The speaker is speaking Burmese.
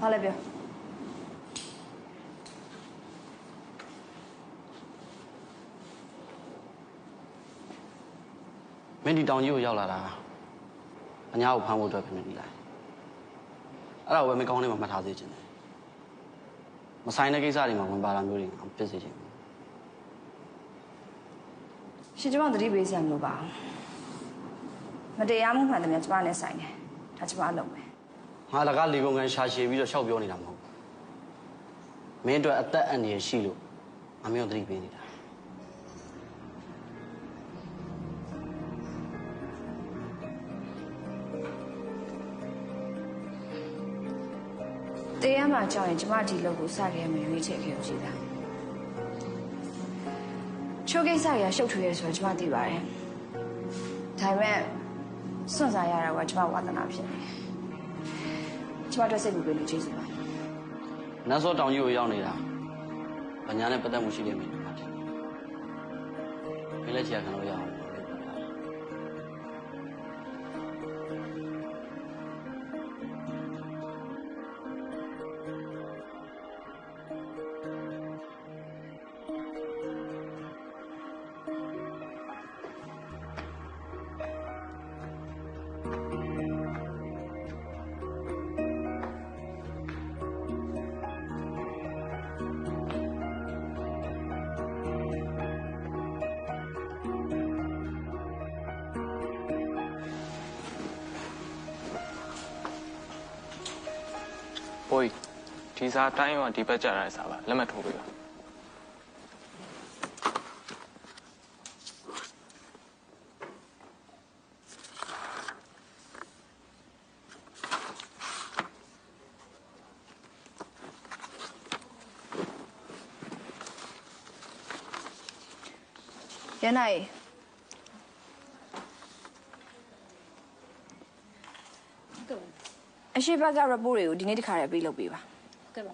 ဘာလဲပြောမင်းဒီတောင်ကြီးကိုရောက်လာတာအညာကိုဖမ်းဖို့အတွက်ဖြစ်နေပြီလားအဲ့ဒါကိုပဲမင်းကောင်းလေးမှမှတ်ထားသေးချင်တယ်မဆိုင်တဲ့ကိစ္စတွေမှာဝင်ပါတာမျိုးတွေငါမဖြစ်စေချင်ဘူးရှင်ကျမသတိပေးစရာမလိုပါဘူးမတရားမှုမှန်တယ်များကျမနဲ့ဆိုင်တယ်ဒါကျမအလုပ်ပဲ ငါလကလေကုန်ကန်ရှာရှည်ပြီးတော့ရှောက်ပြောနေတာမဟုတ်ဘူးမင်းအတွက်အသက်အန္တရာယ်ရှိလို့ငါမင်းကိုသတိပေးနေတာတရားမှကြောက်ရင်ကျမဒီလုပ်ကိုစခဲ့မရွေးချယ်ခဲ့လို့ရှိတာချိုးကိစ္စရရှုပ်ထွေးရဲဆိုတော့ကျမသိပါတယ်ဒါပေမဲ့စွန့်စားရတာကကျမဝါသနာဖြစ်နေတယ် ကျမတို့စိတ်ပူပေးလို့ကျေးဇူးပါနတ်စောတောင်ကြီးကိုရောက်နေတာဗညာနဲ့ပတ်သက်မှုရှိတယ်မင်းတို့ကထင်တယ်မင်းလည်းကြာခံလို့ရအောင် လို့ပြောတာဘိုးကြီးဒီစားတိုင်းရောဒီဘက်ကြရတဲ့စားပါလက်မှတ်ထိုးပေးပါရန်နိုင် အရှိဘက်က report တွေကိုဒီနေ့တခါတည်းပေးလုပ်ပေးပါကဲပါ